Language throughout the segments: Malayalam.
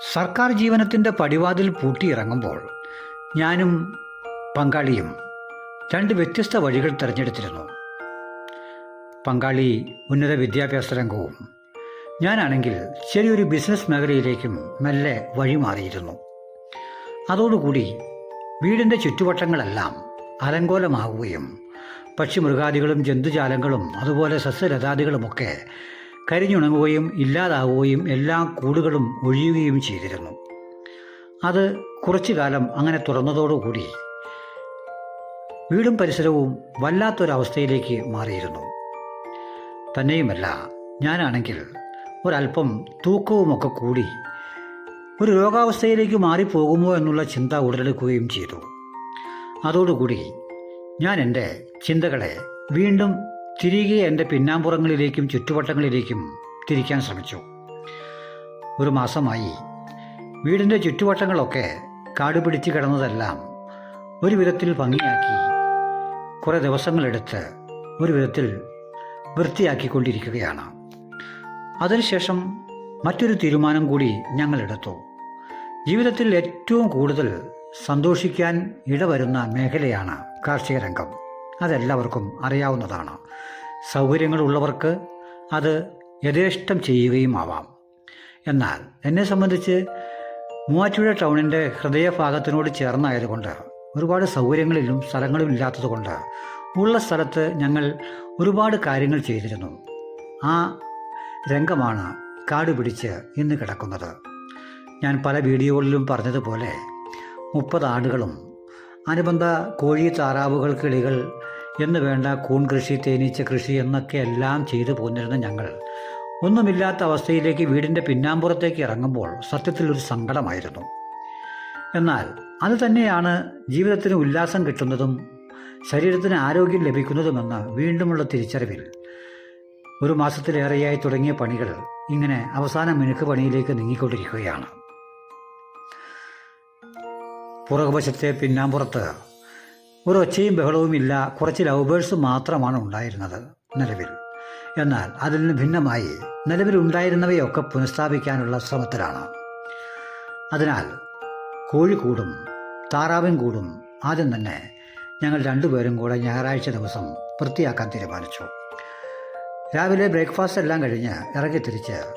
സർക്കാർ ജീവനത്തിന്റെ പടിവാതിൽ പൂട്ടിയിറങ്ങുമ്പോൾ ഞാനും പങ്കാളിയും രണ്ട് വ്യത്യസ്ത വഴികൾ തിരഞ്ഞെടുത്തിരുന്നു. പങ്കാളി ഉന്നത വിദ്യാഭ്യാസ രംഗവും ഞാനാണെങ്കിൽ ചെറിയൊരു ബിസിനസ് മേഖലയിലേക്കും മെല്ലെ വഴിമാറിയിരുന്നു അതോടുകൂടി വീടിന്റെ ചുറ്റുവട്ടങ്ങളെല്ലാം അലങ്കോലമാവുകയും പക്ഷിമൃഗാദികളും ജന്തുജാലങ്ങളും അതുപോലെ സസ്യലതാദികളുമൊക്കെ കരിഞ്ഞുണങ്ങുകയും ഇല്ലാതാവുകയും എല്ലാ കൂടുകളും ഒഴിയുകയും ചെയ്തിരുന്നു. അത് കുറച്ചു കാലം അങ്ങനെ തുറന്നതോടുകൂടി വീടും പരിസരവും വല്ലാത്തൊരവസ്ഥയിലേക്ക് മാറിയിരുന്നു. തന്നെയുമല്ല ഞാനാണെങ്കിൽ ഒരല്പം തൂക്കവുമൊക്കെ കൂടി ഒരു രോഗാവസ്ഥയിലേക്ക് മാറിപ്പോകുമോ എന്നുള്ള ചിന്ത ഉടലെടുക്കുകയും ചെയ്തു. അതോടുകൂടി ഞാൻ എന്റെ ചിന്തകളെ വീണ്ടും തിരികെ എന്റെ പിന്നാമ്പുറങ്ങളിലേക്കും ചുറ്റുവട്ടങ്ങളിലേക്കും തിരിക്കാൻ ശ്രമിച്ചു. ഒരു മാസമായി വീടിന്റെ ചുറ്റുവട്ടങ്ങളൊക്കെ കാട് പിടിച്ച് കിടന്നതെല്ലാം ഒരു വിധത്തിൽ ഭംഗിയാക്കി കുറേ ദിവസങ്ങളെടുത്ത് ഒരു വിധത്തിൽ വൃത്തിയാക്കിക്കൊണ്ടിരിക്കുകയാണ്. അതിനുശേഷം മറ്റൊരു തീരുമാനം കൂടി ഞങ്ങളെടുത്തു. ജീവിതത്തിൽ ഏറ്റവും കൂടുതൽ സന്തോഷിക്കാൻ ഇടവരുന്ന മേഖലയാണ് കാർഷിക രംഗം. അതെല്ലാവർക്കും അറിയാവുന്നതാണ്. സൗകര്യങ്ങളുള്ളവർക്ക് അത് യഥേഷ്ടം ചെയ്യുകയും ആവാം എന്നാൽ എന്നെ സംബന്ധിച്ച് മൂവാറ്റുപുഴ ടൗണിന്റെ ഹൃദയഭാഗത്തിനോട് ചേർന്നായതുകൊണ്ട് ഒരുപാട് സൗകര്യങ്ങളിലും സ്ഥലങ്ങളും ഇല്ലാത്തതുകൊണ്ട് ഉള്ള സ്ഥലത്ത് ഞങ്ങൾ ഒരുപാട് കാര്യങ്ങൾ ചെയ്തിരുന്നു. ആ രംഗമാണ് കാട് പിടിച്ച് ഇന്ന് കിടക്കുന്നത്. ഞാൻ പല വീഡിയോകളിലും പറഞ്ഞതുപോലെ മുപ്പത് ആടുകളും അനുബന്ധ കോഴി താറാവുകൾ എന്ന് വേണ്ട കൂൺ കൃഷി തേനീച്ച കൃഷി എന്നൊക്കെ എല്ലാം ചെയ്തു പോന്നിരുന്ന ഞങ്ങൾ. ഒന്നുമില്ലാത്ത അവസ്ഥയിലേക്ക് വീടിന്റെ പിന്നാമ്പുറത്തേക്ക് ഇറങ്ങുമ്പോൾ സത്യത്തിൽ ഒരു സങ്കടമായിരുന്നു. എന്നാൽ അത് തന്നെയാണ് ജീവിതത്തിന് ഉല്ലാസം കിട്ടുന്നതും ശരീരത്തിന് ആരോഗ്യം ലഭിക്കുന്നതുമെന്ന് വീണ്ടുമുള്ള തിരിച്ചറിവിൽ. ഒരു മാസത്തിലേറെയായി തുടങ്ങിയ പണികൾ ഇങ്ങനെ അവസാന മിനുക്ക് പണിയിലേക്ക് നീങ്ങിക്കൊണ്ടിരിക്കുകയാണ്. പുറകുവശത്തെ പിന്നാമ്പുറത്ത് ഒരു ഒച്ചയും ബഹളവുമില്ല. കുറച്ച് ലവേഴ്സ് മാത്രമാണ് ഉണ്ടായിരുന്നത് നിലവിൽ. എന്നാൽ അതിൽ നിന്ന് ഭിന്നമായി നിലവിൽ ഉണ്ടായിരുന്നവയൊക്കെ പുനഃസ്ഥാപിക്കാനുള്ള ശ്രമത്തിലാണ്. അതിനാൽ കോഴിക്കൂടും താറാവിൻ കൂടും ആദ്യം തന്നെ ഞങ്ങൾ രണ്ടുപേരും കൂടെ ഞായറാഴ്ച ദിവസം വൃത്തിയാക്കാൻ തീരുമാനിച്ചു. രാവിലെ ബ്രേക്ക്ഫാസ്റ്റ് എല്ലാം കഴിഞ്ഞ് ഇറങ്ങി തിരിച്ച്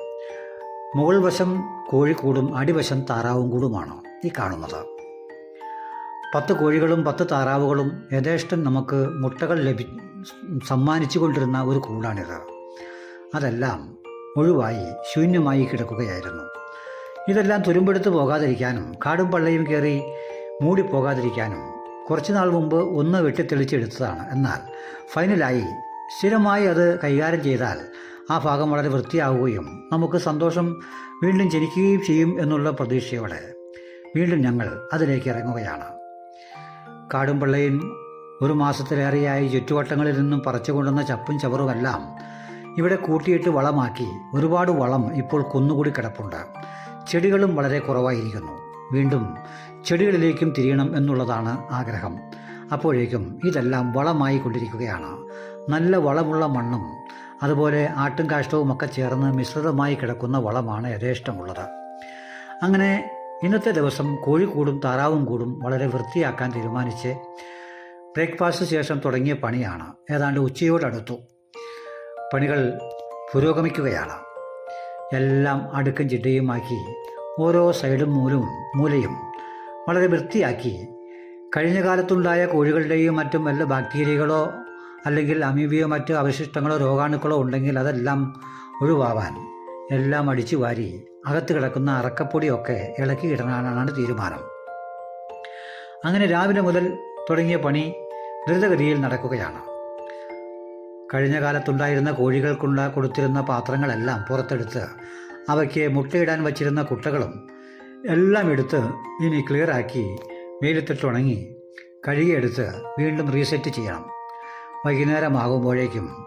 മുകൾ വശം കോഴിക്കൂടും അടിവശം താറാവും കൂടുമാണ് ഈ കാണുന്നത്. പത്ത് കോഴികളും പത്ത് താറാവുകളും യഥേഷ്ടം നമുക്ക് മുട്ടകൾ ലഭി സമ്മാനിച്ചു കൊണ്ടിരുന്ന ഒരു കൂടാണിത്. അതെല്ലാം ഒഴിവായി ശൂന്യമായി കിടക്കുകയായിരുന്നു. ഇതെല്ലാം തുരുമ്പെടുത്ത് പോകാതിരിക്കാനും കാടും പള്ളയും കയറി മൂടിപ്പോകാതിരിക്കാനും കുറച്ചു നാൾ മുമ്പ് ഒന്ന് വെട്ടിത്തെളിച്ചെടുത്തതാണ്. എന്നാൽ ഫൈനലായി സ്ഥിരമായി അത് കൈകാര്യം ചെയ്താൽ ആ ഭാഗം വളരെ വൃത്തിയാവുകയും നമുക്ക് സന്തോഷം വീണ്ടും ജനിക്കുകയും ചെയ്യും എന്നുള്ള പ്രതീക്ഷയോടെ വീണ്ടും ഞങ്ങൾ അതിലേക്ക് ഇറങ്ങുകയാണ്. കാടും പള്ളയും ഒരു മാസത്തിലേറെയായി ചുറ്റുവട്ടങ്ങളിൽ നിന്നും പറിച്ചു കൊണ്ടുവന്ന ചപ്പും ചവറുമെല്ലാം ഇവിടെ കൂട്ടിയിട്ട് വളമാക്കി ഒരുപാട് വളം ഇപ്പോൾ കുന്നുകൂടി കിടപ്പുണ്ട്. ചെടികളും വളരെ കുറവായിരിക്കുന്നു. വീണ്ടും ചെടികളിലേക്കും തിരിയണം എന്നുള്ളതാണ് ആഗ്രഹം. അപ്പോഴേക്കും ഇതെല്ലാം വളമായി കൊണ്ടിരിക്കുകയാണ് നല്ല വളമുള്ള മണ്ണും അതുപോലെ ആട്ടും കാഷ്ടവും ഒക്കെ ചേർന്ന് മിശ്രിതമായി കിടക്കുന്ന വളമാണ് യഥേഷ്ടമുള്ളത്. അങ്ങനെ ഇന്നത്തെ ദിവസം കോഴിക്കൂടും താറാവും കൂടും വളരെ വൃത്തിയാക്കാൻ തീരുമാനിച്ച് ബ്രേക്ക്ഫാസ്റ്റ് ശേഷം തുടങ്ങിയ പണിയാണ്. ഏതാണ്ട് ഉച്ചയോടടുത്തു പണികൾ പുരോഗമിക്കുകയാണ്. എല്ലാം അടുക്കും ചിട്ടയുമാക്കി ഓരോ സൈഡും മൂലും മൂലയും വളരെ വൃത്തിയാക്കി. കഴിഞ്ഞ കാലത്തുണ്ടായ കോഴികളുടെയും മറ്റും വല്ല ബാക്ടീരിയകളോ അല്ലെങ്കിൽ അമീബിയോ മറ്റ് അവശിഷ്ടങ്ങളോ രോഗാണുക്കളോ ഉണ്ടെങ്കിൽ അതെല്ലാം ഒഴിവാവാൻ എല്ലാം അടിച്ചു വാരി അകത്ത് കിടക്കുന്ന അറക്കപ്പൊടിയൊക്കെ ഇളക്കി ഇടാനാണ് തീരുമാനം. അങ്ങനെ രാവിലെ മുതൽ തുടങ്ങിയ പണി ദ്രുതഗതിയിൽ നടക്കുകയാണ്. കഴിഞ്ഞ കാലത്തുണ്ടായിരുന്ന കോഴികൾക്കുള്ള കൊടുത്തിരുന്ന പാത്രങ്ങളെല്ലാം പുറത്തെടുത്ത് അവയ്ക്ക് മുട്ടയിടാൻ വച്ചിരുന്ന കുട്ടകളും എല്ലാം എടുത്ത് ഇനി ക്ലിയറാക്കി മേലിട്ടിട്ട് ഉണങ്ങി കഴുകിയെടുത്ത് വീണ്ടും റീസെറ്റ് ചെയ്യണം. വൈകുന്നേരമാകുമ്പോഴേക്കും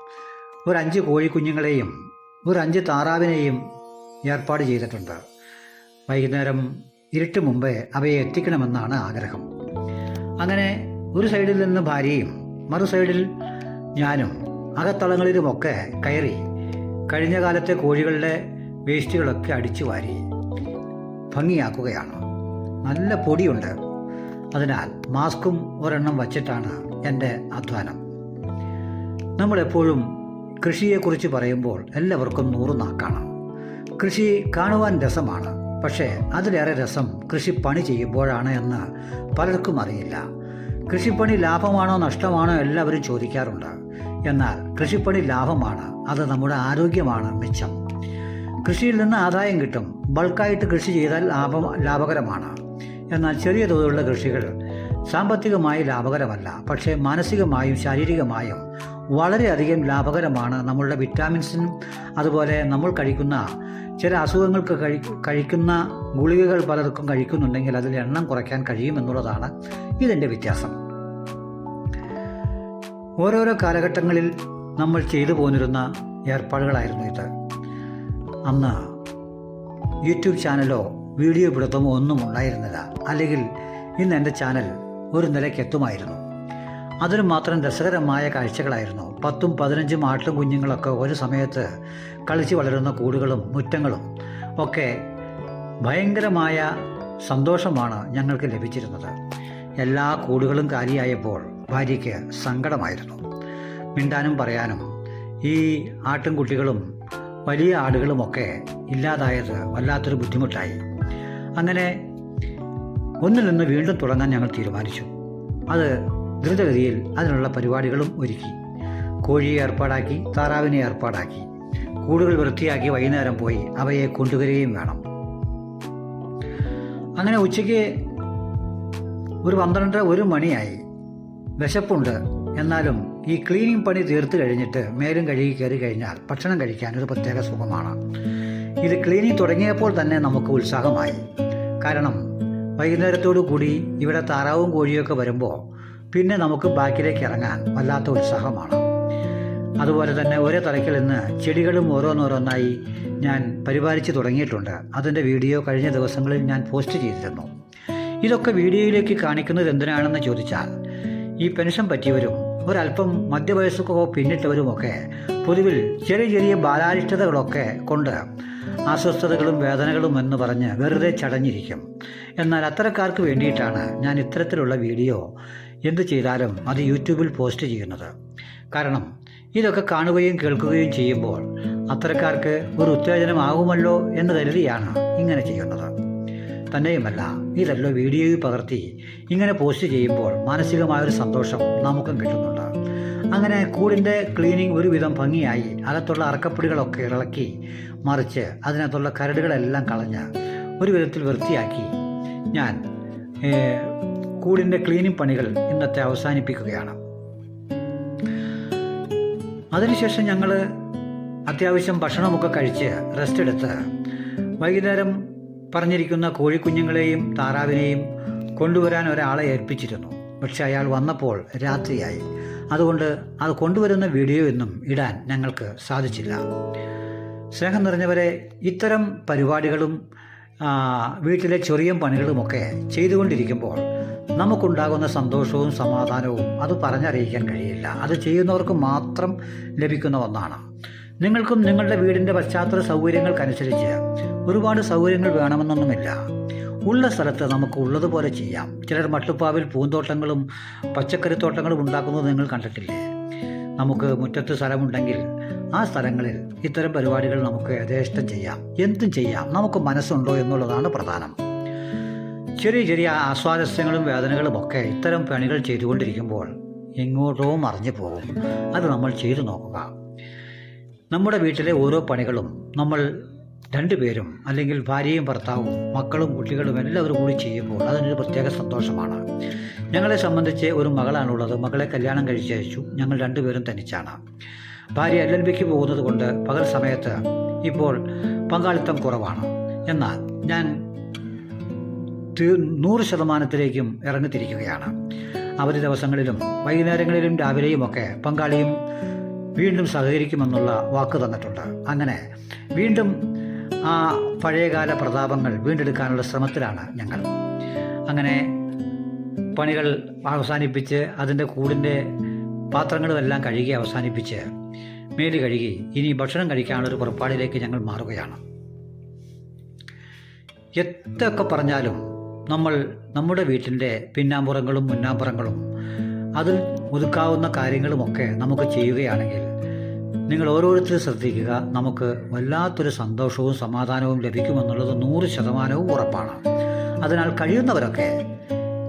ഒരു അഞ്ച് കോഴിക്കുഞ്ഞുങ്ങളെയും ഒരു അഞ്ച് താറാവിനെയും ഏർപ്പാട് ചെയ്തിട്ടുണ്ട്. വൈകുന്നേരം ഇരുട്ട് മുമ്പേ അവയെ എത്തിക്കണമെന്നാണ് ആഗ്രഹം. അങ്ങനെ ഒരു സൈഡിൽ നിന്ന് ഭാര്യയും മറു സൈഡിൽ ഞാനും അകത്തളങ്ങളിലുമൊക്കെ കയറി കഴിഞ്ഞ കാലത്തെ കോഴികളുടെ വേസ്റ്റുകളൊക്കെ അടിച്ചു വാരി ഭംഗിയാക്കുകയാണ്. നല്ല പൊടിയുണ്ട്. അതിനാൽ മാസ്കും ഒരെണ്ണം വച്ചിട്ടാണ് എന്റെ അധ്വാനം. നമ്മളെപ്പോഴും കൃഷിയെക്കുറിച്ച് പറയുമ്പോൾ എല്ലാവർക്കും നൂറ് നാക്കാണ് കൃഷി കാണുവാൻ രസമാണ്. പക്ഷേ അതിലേറെ രസം കൃഷിപ്പണി ചെയ്യുമ്പോഴാണ് എന്ന് പലർക്കും അറിയില്ല. കൃഷിപ്പണി ലാഭമാണോ നഷ്ടമാണോ എല്ലാവരും ചോദിക്കാറുണ്ട്. എന്നാൽ കൃഷിപ്പണി ലാഭമാണ് അത് നമ്മുടെ ആരോഗ്യമാണ് മിച്ചം. കൃഷിയിൽ നിന്ന് ആദായം കിട്ടും ബൾക്കായിട്ട് കൃഷി ചെയ്താൽ ലാഭം ലാഭകരമാണ്. എന്നാൽ ചെറിയ തോതിലുള്ള കൃഷികൾ സാമ്പത്തികമായി ലാഭകരമല്ല പക്ഷേ മാനസികമായും ശാരീരികമായും വളരെയധികം ലാഭകരമാണ് നമ്മളുടെ വിറ്റാമിൻസിനും അതുപോലെ നമ്മൾ കഴിക്കുന്ന ചില അസുഖങ്ങൾക്ക് കഴി കഴിക്കുന്ന ഗുളികകൾ പലർക്കും കഴിക്കുന്നുണ്ടെങ്കിൽ അതിൽ എണ്ണം കുറയ്ക്കാൻ കഴിയുമെന്നുള്ളതാണ് ഇതിന്റെ വ്യത്യാസം. ഓരോരോ കാലഘട്ടങ്ങളിൽ നമ്മൾ ചെയ്തു പോന്നിരുന്ന ഏർപ്പാടുകളായിരുന്നു ഇത്. അന്ന് യൂട്യൂബ് ചാനലോ വീഡിയോ പിടുത്തമോ ഒന്നും ഉണ്ടായിരുന്നില്ല. അല്ലെങ്കിൽ ഇന്ന് എന്റെ ചാനൽ ഒരു നിലയ്ക്ക് എത്തുമായിരുന്നു. അതിന് മാത്രം രസകരമായ കാഴ്ചകളായിരുന്നു. പത്തും പതിനഞ്ചും ആട്ടും കുഞ്ഞുങ്ങളൊക്കെ ഒരു സമയത്ത് കളിച്ച് വളരുന്ന കൂടുകളും മുറ്റങ്ങളും ഒക്കെ ഭയങ്കരമായ സന്തോഷമാണ് ഞങ്ങൾക്ക് ലഭിച്ചിരുന്നത്. എല്ലാ കൂടുകളും കാലിയായപ്പോൾ ഭാര്യയ്ക്ക് സങ്കടമായിരുന്നു. മിണ്ടാനും പറയാനും ഈ ആട്ടിൻകുട്ടികളും വലിയ ആടുകളുമൊക്കെ ഇല്ലാതായത് വല്ലാത്തൊരു ബുദ്ധിമുട്ടായി. അങ്ങനെ ഒന്നിൽ നിന്ന് വീണ്ടും തുടങ്ങാൻ ഞങ്ങൾ തീരുമാനിച്ചു. അത് ദ്രുതഗതിയിൽ അതിനുള്ള പരിപാടികളും ഒരുക്കി. കോഴിയെ ഏർപ്പാടാക്കി താറാവിനെ ഏർപ്പാടാക്കി. കൂടുകൾ വൃത്തിയാക്കി വൈകുന്നേരം പോയി അവയെ കൊണ്ടുവരികയും വേണം. അങ്ങനെ ഉച്ചയ്ക്ക് ഒരു പന്ത്രണ്ട് ഒരു മണിയായി. വിശപ്പുണ്ട്. എന്നാലും ഈ ക്ലീനിങ് പണി തീർത്തു കഴിഞ്ഞിട്ട് മേലും കഴുകി കയറി കഴിഞ്ഞാൽ ഭക്ഷണം കഴിക്കാൻ ഒരു പ്രത്യേക സുഖമാണ്. ഇത് ക്ലീനിങ് തുടങ്ങിയപ്പോൾ തന്നെ നമുക്ക് ഉത്സാഹമായി. കാരണം വൈകുന്നേരത്തോടു കൂടി ഇവിടെ താറാവും കോഴിയൊക്കെ വരുമ്പോൾ പിന്നെ നമുക്ക് ബാക്കിലേക്ക് ഇറങ്ങാൻ വല്ലാത്ത ഉത്സാഹമാണ്. അതുപോലെ തന്നെ ഒരേ തലയ്ക്കിൽ നിന്ന് ചെടികളും ഓരോന്നോരോന്നായി ഞാൻ പരിപാലിച്ച് തുടങ്ങിയിട്ടുണ്ട്. അതിന്റെ വീഡിയോ കഴിഞ്ഞ ദിവസങ്ങളിൽ ഞാൻ പോസ്റ്റ് ചെയ്തിരുന്നു. ഇതൊക്കെ വീഡിയോയിലേക്ക് കാണിക്കുന്നത് എന്തിനാണെന്ന് ചോദിച്ചാൽ ഈ പെൻഷൻ പറ്റിയവരും ഒരല്പം മധ്യവയസ്സൊക്കെ പിന്നിട്ടവരുമൊക്കെ പൊതുവിൽ ചെറിയ ചെറിയ ബാലാരിഷ്ടതകളൊക്കെ കൊണ്ട് അസ്വസ്ഥതകളും വേദനകളും എന്ന് പറഞ്ഞ് വെറുതെ ചടഞ്ഞിരിക്കും. എന്നാൽ അത്തരക്കാർക്ക് വേണ്ടിയിട്ടാണ് ഞാൻ ഇത്തരത്തിലുള്ള വീഡിയോ എന്ത് ചെയ്താലും അത് യൂട്യൂബിൽ പോസ്റ്റ് ചെയ്യുന്നത്. കാരണം ഇതൊക്കെ കാണുകയും കേൾക്കുകയും ചെയ്യുമ്പോൾ അത്തരക്കാർക്ക് ഒരു ഉത്തേജനമാകുമല്ലോ എന്ന് കരുതിയാണ് ഇങ്ങനെ ചെയ്യുന്നത്. തന്നെയുമല്ല ഇതല്ലോ വീഡിയോയിൽ പകർത്തി ഇങ്ങനെ പോസ്റ്റ് ചെയ്യുമ്പോൾ മാനസികമായൊരു സന്തോഷം നമുക്കും കിട്ടുന്നുണ്ട്. അങ്ങനെ കൂടിന്റെ ക്ലീനിങ് ഒരുവിധം ഭംഗിയായി അകത്തുള്ള അറക്കപ്പൊടികളൊക്കെ ഇളക്കി മറിച്ച് അതിനകത്തുള്ള കരടുകളെല്ലാം കളഞ്ഞ് ഒരു വിധത്തിൽ വൃത്തിയാക്കി ഞാൻ കൂടിന്റെ ക്ലീനിങ് പണികൾ ഇന്നത്തെ അവസാനിപ്പിക്കുകയാണ്. അതിനുശേഷം ഞങ്ങൾ അത്യാവശ്യം ഭക്ഷണമൊക്കെ കഴിച്ച് റെസ്റ്റ് എടുത്ത് വൈകുന്നേരം പറഞ്ഞിരിക്കുന്ന കോഴിക്കുഞ്ഞുങ്ങളെയും താറാവിനെയും കൊണ്ടുവരാൻ ഒരാളെ ഏൽപ്പിച്ചിരുന്നു. പക്ഷെ അയാൾ വന്നപ്പോൾ രാത്രിയായി. അതുകൊണ്ട് അത് കൊണ്ടുവരുന്ന വീഡിയോ ഒന്നും ഇടാൻ ഞങ്ങൾക്ക് സാധിച്ചില്ല. സ്നേഹം നിറഞ്ഞവരെ ഇത്തരം പരിപാടികളും വീട്ടിലെ ചെറിയ പണികളുമൊക്കെ ചെയ്തുകൊണ്ടിരിക്കുമ്പോൾ നമുക്കുണ്ടാകുന്ന സന്തോഷവും സമാധാനവും അത് പറഞ്ഞറിയിക്കാൻ കഴിയില്ല. അത് ചെയ്യുന്നവർക്ക് മാത്രം ലഭിക്കുന്ന ഒന്നാണ്. നിങ്ങൾക്കും നിങ്ങളുടെ വീടിന്റെ പശ്ചാത്തല സൗകര്യങ്ങൾക്കനുസരിച്ച് ഒരുപാട് സൗകര്യങ്ങൾ വേണമെന്നൊന്നുമില്ല. ഉള്ള സ്ഥലത്ത് നമുക്ക് ഉള്ളതുപോലെ ചെയ്യാം. ചിലർ മട്ടുപ്പാവിൽ പൂന്തോട്ടങ്ങളും പച്ചക്കറിത്തോട്ടങ്ങളും ഉണ്ടാക്കുന്നത് നിങ്ങൾ കണ്ടിട്ടില്ലേ? നമുക്ക് മുറ്റത്ത് സ്ഥലമുണ്ടെങ്കിൽ ആ സ്ഥലങ്ങളിൽ ഇത്തരം പരിപാടികൾ നമുക്ക് യഥേഷ്ടം ചെയ്യാം. എന്തും ചെയ്യാം. നമുക്ക് മനസ്സുണ്ടോ എന്നുള്ളതാണ് പ്രധാനം. ചെറിയ ചെറിയ ആസ്വാരസ്യങ്ങളും വേദനകളും ഒക്കെ ഇത്തരം പണികൾ ചെയ്തുകൊണ്ടിരിക്കുമ്പോൾ എങ്ങോട്ടോ മറിഞ്ഞു പോകും. അത് നമ്മൾ ചെയ്തു നോക്കുക. നമ്മുടെ വീട്ടിലെ ഓരോ പണികളും നമ്മൾ രണ്ടുപേരും അല്ലെങ്കിൽ ഭാര്യയും ഭർത്താവും മക്കളും കുട്ടികളും എല്ലാവരും കൂടി ചെയ്യുമ്പോൾ അതിനൊരു പ്രത്യേക സന്തോഷമാണ്. ഞങ്ങളെ സംബന്ധിച്ച് ഒരു മകളാണുള്ളത്. മകളെ കല്യാണം കഴിച്ചയച്ചു ഞങ്ങൾ രണ്ടുപേരും തനിച്ചാണ്. ഭാര്യ എൽ എൽ ബിക്ക് പോകുന്നത് കൊണ്ട് പകൽ സമയത്ത് ഇപ്പോൾ പങ്കാളിത്തം കുറവാണ്. എന്നാൽ ഞാൻ നൂറ് ശതമാനത്തിലേക്കും ഇറങ്ങിത്തിരിക്കുകയാണ്. അവധി ദിവസങ്ങളിലും വൈകുന്നേരങ്ങളിലും രാവിലെയുമൊക്കെ പങ്കാളിയും വീണ്ടും സഹകരിക്കുമെന്നുള്ള വാക്ക് തന്നിട്ടുണ്ട്. അങ്ങനെ വീണ്ടും ആ പഴയകാല പ്രതാപങ്ങൾ വീണ്ടെടുക്കാനുള്ള ശ്രമത്തിലാണ് ഞങ്ങൾ. അങ്ങനെ പണികൾ അവസാനിപ്പിച്ച് അതിന്റെ കൂടിന്റെ പാത്രങ്ങളുമെല്ലാം കഴുകി അവസാനിപ്പിച്ച് മേൽ കഴുകി ഇനി ഭക്ഷണം കഴിക്കാനുള്ളൊരു പുറപ്പാടിലേക്ക് ഞങ്ങൾ മാറുകയാണ്. എത്രയൊക്കെ പറഞ്ഞാലും നമ്മൾ നമ്മുടെ വീട്ടിന്റെ പിന്നാമ്പുറങ്ങളും മുന്നാമ്പുറങ്ങളും അതിൽ ഒതുക്കാവുന്ന കാര്യങ്ങളുമൊക്കെ നമുക്ക് ചെയ്യുകയാണെങ്കിൽ നിങ്ങൾ ഓരോരുത്തരും ശ്രദ്ധിക്കുക നമുക്ക് വല്ലാത്തൊരു സന്തോഷവും സമാധാനവും ലഭിക്കുമെന്നുള്ളത് നൂറ് ശതമാനവും ഉറപ്പാണ്. അതിനാൽ കഴിയുന്നവരൊക്കെ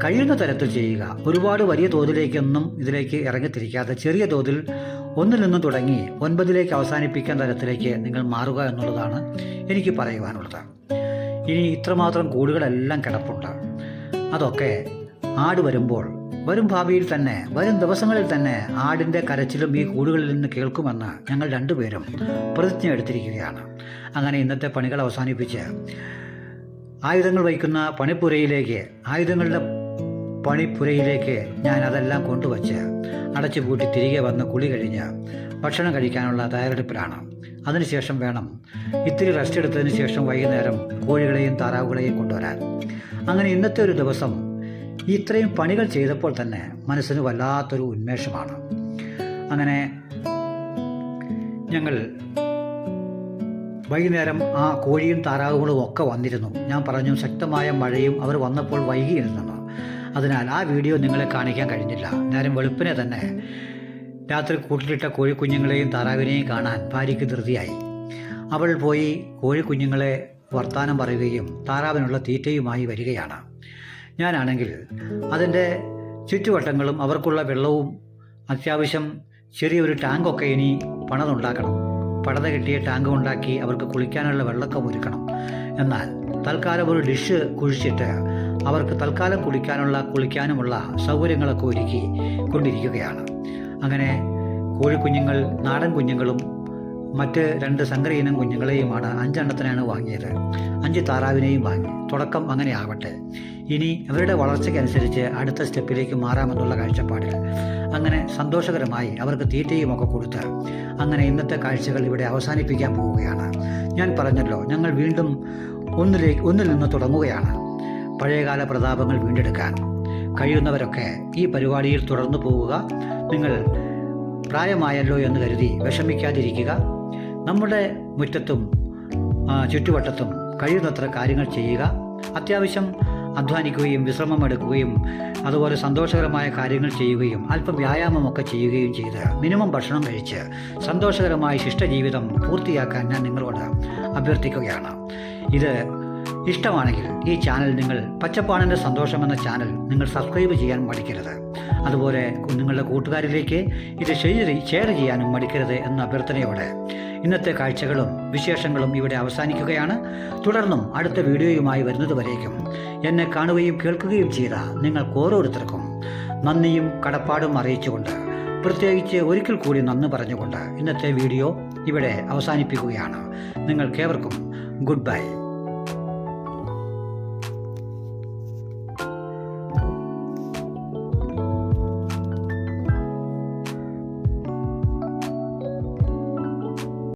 കഴിയുന്ന തരത്തിൽ ചെയ്യുക. ഒരുപാട് വലിയ തോതിലേക്കൊന്നും ഇതിലേക്ക് ഇറങ്ങിത്തിരിക്കാതെ ചെറിയ തോതിൽ ഒന്നിൽ നിന്ന് തുടങ്ങി ഒൻപതിലേക്ക് അവസാനിപ്പിക്കാൻ തരത്തിലേക്ക് നിങ്ങൾ മാറുക എന്നുള്ളതാണ് എനിക്ക് പറയുവാനുള്ളത്. ഇനി ഇത്രമാത്രം കൂടുകളെല്ലാം കിടപ്പുണ്ട്. അതൊക്കെ ആട് വരുമ്പോൾ വരും ഭാവിയിൽ തന്നെ വരും ദിവസങ്ങളിൽ തന്നെ ആടിന്റെ കരച്ചിലും ഈ കൂടുകളിൽ നിന്ന് കേൾക്കുമെന്ന് ഞങ്ങൾ രണ്ടുപേരും പ്രതിജ്ഞ എടുത്തിരിക്കുകയാണ്. അങ്ങനെ ഇന്നത്തെ പണികൾ അവസാനിപ്പിച്ച് ആയുധങ്ങൾ വയ്ക്കുന്ന പണിപ്പുരയിലേക്ക് ആയുധങ്ങളുടെ പണിപ്പുരയിലേക്ക് ഞാൻ അതെല്ലാം കൊണ്ടുവച്ച് അടച്ചുപൂട്ടി തിരികെ വന്ന് കുളി കഴിഞ്ഞ് ഭക്ഷണം കഴിക്കാനുള്ള തയ്യാറെടുപ്പിലാണ്. അതിനുശേഷം വേണം ഇത്തിരി റെസ്റ്റ് എടുത്തതിന് ശേഷം വൈകുന്നേരം കോഴികളെയും താറാവുകളെയും കൊണ്ടുവരാൻ. അങ്ങനെ ഇന്നത്തെ ഒരു ദിവസം ഇത്രയും പണികൾ ചെയ്തപ്പോൾ തന്നെ മനസ്സിന് വല്ലാത്തൊരു ഉന്മേഷമാണ്. അങ്ങനെ ഞങ്ങൾ വൈകുന്നേരം ആ കോഴിയും താറാവുകളും ഒക്കെ വന്നിരുന്നു. ഞാൻ പറഞ്ഞു ശക്തമായ മഴയും അവർ വന്നപ്പോൾ വൈകിയിരുന്നെന്ന് അതിനാൽ ആ വീഡിയോ നിങ്ങളെ കാണിക്കാൻ കഴിഞ്ഞില്ല. നേരം വെളുപ്പിനെ തന്നെ രാത്രി കൂട്ടിലിട്ട കോഴിക്കുഞ്ഞുങ്ങളെയും താറാവിനെയും കാണാൻ ഭാര്യയ്ക്ക് ധൃതിയായി. അവൾ പോയി കോഴിക്കുഞ്ഞുങ്ങളെ വർത്താനം പറയുകയും താറാവിനുള്ള തീറ്റയുമായി വരികയാണ്. ഞാനാണെങ്കിൽ അതിന്റെ ചുറ്റുവട്ടങ്ങളും അവർക്കുള്ള വെള്ളവും അത്യാവശ്യം ചെറിയൊരു ടാങ്കൊക്കെ ഇനി പണതുണ്ടാക്കണം. പടത കിട്ടിയ ടാങ്ക് ഉണ്ടാക്കി അവർക്ക് കുളിക്കാനുള്ള വെള്ളമൊക്കെ ഒരുക്കണം. എന്നാൽ തൽക്കാലം ഒരു ഡിഷ് കുഴിച്ചിട്ട് അവർക്ക് തൽക്കാലം കുളിക്കാനുള്ള കുളിക്കാനുമുള്ള സൗകര്യങ്ങളൊക്കെ ഒരുക്കി കൊണ്ടിരിക്കുകയാണ്. അങ്ങനെ കോഴിക്കുഞ്ഞുങ്ങൾ നാടൻ കുഞ്ഞുങ്ങളും മറ്റ് രണ്ട് സങ്കര ഇനം കുഞ്ഞുങ്ങളെയുമാണ് അഞ്ചെണ്ണത്തിനാണ് വാങ്ങിയത്. അഞ്ച് താറാവിനെയും വാങ്ങി. തുടക്കം അങ്ങനെ ആവട്ടെ ഇനി അവരുടെ വളർച്ചയ്ക്കനുസരിച്ച് അടുത്ത സ്റ്റെപ്പിലേക്ക് മാറാമെന്നുള്ള കാഴ്ചപ്പാടിൽ. അങ്ങനെ സന്തോഷകരമായി അവർക്ക് തീറ്റയുമൊക്കെ കൊടുത്ത് അങ്ങനെ ഇന്നത്തെ കാഴ്ചകൾ ഇവിടെ അവസാനിപ്പിക്കാൻ പോവുകയാണ്. ഞാൻ പറഞ്ഞല്ലോ ഞങ്ങൾ വീണ്ടും ഒന്നിലേക്ക് ഒന്നിൽ നിന്ന് തുടങ്ങുകയാണ്. പഴയകാല പ്രതാപങ്ങൾ വീണ്ടെടുക്കാൻ കഴിയുന്നവരൊക്കെ ഈ പരിപാടിയിൽ തുടർന്നു പോവുക. നിങ്ങൾ പ്രായമായല്ലോ എന്ന് കരുതി വിഷമിക്കാതിരിക്കുക. നമ്മുടെ മുറ്റത്തും ചുറ്റുവട്ടത്തും കഴിയുന്നത്ര കാര്യങ്ങൾ ചെയ്യുക. അത്യാവശ്യം അധ്വാനിക്കുകയും വിശ്രമമെടുക്കുകയും അതുപോലെ സന്തോഷകരമായ കാര്യങ്ങൾ ചെയ്യുകയും അല്പം വ്യായാമമൊക്കെ ചെയ്യുകയും ചെയ്ത് മിനിമം ഭക്ഷണം കഴിച്ച് സന്തോഷകരമായ ശിഷ്ടജീവിതം പൂർത്തിയാക്കാൻ ഞാൻ നിങ്ങളോട് അഭ്യർത്ഥിക്കുകയാണ്. ഇത് ഇഷ്ടമാണെങ്കിൽ ഈ ചാനൽ നിങ്ങൾ പച്ചപ്പാണിന്റെ സന്തോഷം എന്ന ചാനൽ നിങ്ങൾ സബ്സ്ക്രൈബ് ചെയ്യാൻ മടിക്കരുത്. അതുപോലെ നിങ്ങളുടെ കൂട്ടുകാരിലേക്ക് ഇത് ഷെയർ ഷെയർ ചെയ്യാനും മടിക്കരുത് എന്ന അഭ്യർത്ഥനയോടെ ഇന്നത്തെ കാഴ്ചകളും വിശേഷങ്ങളും ഇവിടെ അവസാനിക്കുകയാണ്. തുടർന്നും അടുത്ത വീഡിയോയുമായി വരുന്നതുവരേക്കും എന്നെ കാണുകയും കേൾക്കുകയും ചെയ്ത നിങ്ങൾക്ക് ഓരോരുത്തർക്കും നന്ദിയും കടപ്പാടും അറിയിച്ചുകൊണ്ട് പ്രത്യേകിച്ച് ഒരിക്കൽ കൂടി നന്ദി പറഞ്ഞുകൊണ്ട് ഇന്നത്തെ വീഡിയോ ഇവിടെ അവസാനിപ്പിക്കുകയാണ്. നിങ്ങൾക്കേവർക്കും ഗുഡ് ബൈ.